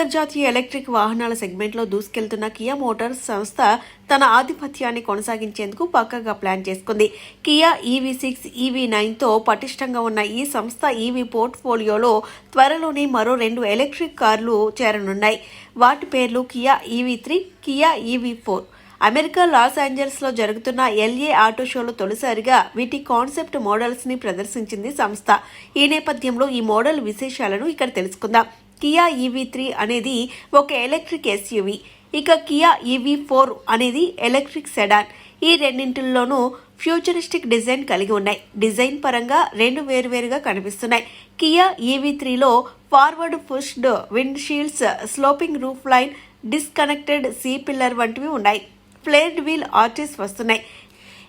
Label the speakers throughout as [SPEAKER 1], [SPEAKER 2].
[SPEAKER 1] అంతర్జాతీయ ఎలక్ట్రిక్ వాహనాల సెగ్మెంట్లో దూసుకెళ్తున్న కియా మోటార్స్ సంస్థ తన ఆధిపత్యాన్ని కొనసాగించేందుకు పక్కగా ప్లాన్ చేసుకుంది. కియా ఈవీ సిక్స్ ఈవీ నైన్తో పటిష్టంగా ఉన్న ఈ సంస్థ ఈవీ పోర్ట్ఫోలియోలో త్వరలోనే మరో రెండు ఎలక్ట్రిక్ కార్లు చేరనున్నాయి. వాటి పేర్లు Kia EV three Kia EV four America Los ఏంజల్స్లో జరుగుతున్న ఎల్ఏ ఆటో షోలో తొలిసారిగా వీటి కాన్సెప్ట్ మోడల్స్ని ప్రదర్శించింది సంస్థ. ఈ నేపథ్యంలో ఈ మోడల్ విశేషాలను ఇక్కడ తెలుసుకుందాం. కియా ఈవీ త్రీ అనేది ఒక ఎలక్ట్రిక్ ఎస్యూవి ఇక కియా ఈవీ ఫోర్ అనేది ఎలక్ట్రిక్ సెడాన్. ఈ రెండింటిల్లోనూ ఫ్యూచరిస్టిక్ డిజైన్ కలిగి ఉన్నాయి. డిజైన్ పరంగా రెండు వేరువేరుగా కనిపిస్తున్నాయి. కియా ఈవీ త్రీలో forward pushed windshields sloping roof line disconnected C pillar వంటివి ఉన్నాయి. ఫ్లేర్డ్ వీల్ ఆర్టిస్ వస్తున్నాయి.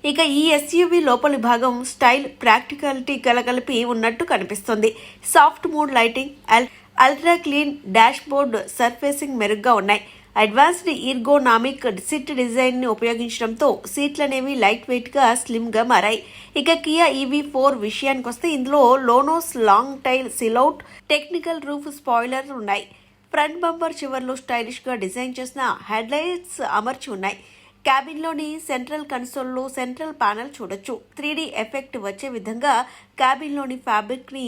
[SPEAKER 1] ఇక ఈ ఎస్యూవి లోపలి భాగం స్టైల్ ప్రాక్టికాలిటీ కలగలిపి ఉన్నట్టు కనిపిస్తుంది. Soft mood lighting al ultra clean dashboard surfacing మెరుగ్గా ఉన్నాయి. అడ్వాన్స్డ్ ఈర్గోనామిక్ సిట్ డిజైన్ని ఉపయోగించడంతో సీట్లు అనేవి లైట్ వెయిట్గా స్లిమ్గా మారాయి. ఇక కియా ఈవీ ఫోర్ విషయానికి వస్తే ఇందులో లోనోస్ long tail silhouette technical roof spoiler ఉన్నాయి. ఫ్రంట్ బంపర్ చివర్లో స్టైలిష్గా డిజైన్ చేసిన హెడ్లైట్స్ అమర్చి ఉన్నాయి. క్యాబిన్లోని సెంట్రల్ కన్సోల్లో సెంట్రల్ ప్యానెల్ చూడొచ్చు. త్రీ ఎఫెక్ట్ వచ్చే విధంగా క్యాబిన్లోని ఫ్యాబ్రిక్ని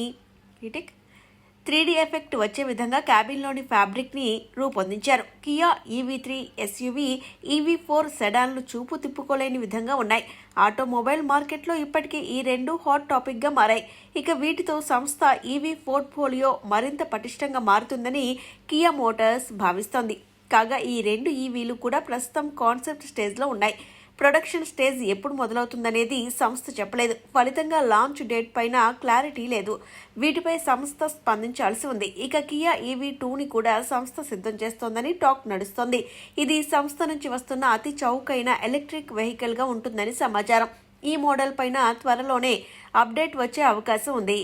[SPEAKER 1] రీటెక్ త్రీ ఎఫెక్ట్ వచ్చే విధంగా క్యాబిన్లోని ఫ్యాబ్రిక్ని రూపొందించారు. Kia EV three SUV EV four సెడాన్లు చూపు తిప్పుకోలేని విధంగా ఉన్నాయి. ఆటోమొబైల్ మార్కెట్లో ఇప్పటికీ ఈ రెండు హాట్ టాపిక్గా మారాయి. ఇక వీటితో సంస్థ ఈవీ పోర్ట్ఫోలియో మరింత పటిష్టంగా మారుతుందని కియా మోటార్స్ భావిస్తోంది. కాగా ఈ రెండు ఈవీలు కూడా ప్రస్తుతం కాన్సెప్ట్ స్టేజ్లో ఉన్నాయి. ప్రొడక్షన్ స్టేజ్ ఎప్పుడు మొదలవుతుందనేది సంస్థ చెప్పలేదు. ఫలితంగా లాంచ్ డేట్ పైన క్లారిటీ లేదు. వీటిపై సంస్థ స్పందించాల్సి ఉంది. ఇక కియా ఈవీ టూని కూడా సంస్థ సిద్ధం చేస్తోందని టాక్ నడుస్తోంది. ఇది సంస్థ నుంచి వస్తున్న అతి చౌకైన ఎలక్ట్రిక్ వెహికల్గా ఉంటుందని సమాచారం. ఈ మోడల్ పైన త్వరలోనే అప్డేట్ వచ్చే అవకాశం ఉంది.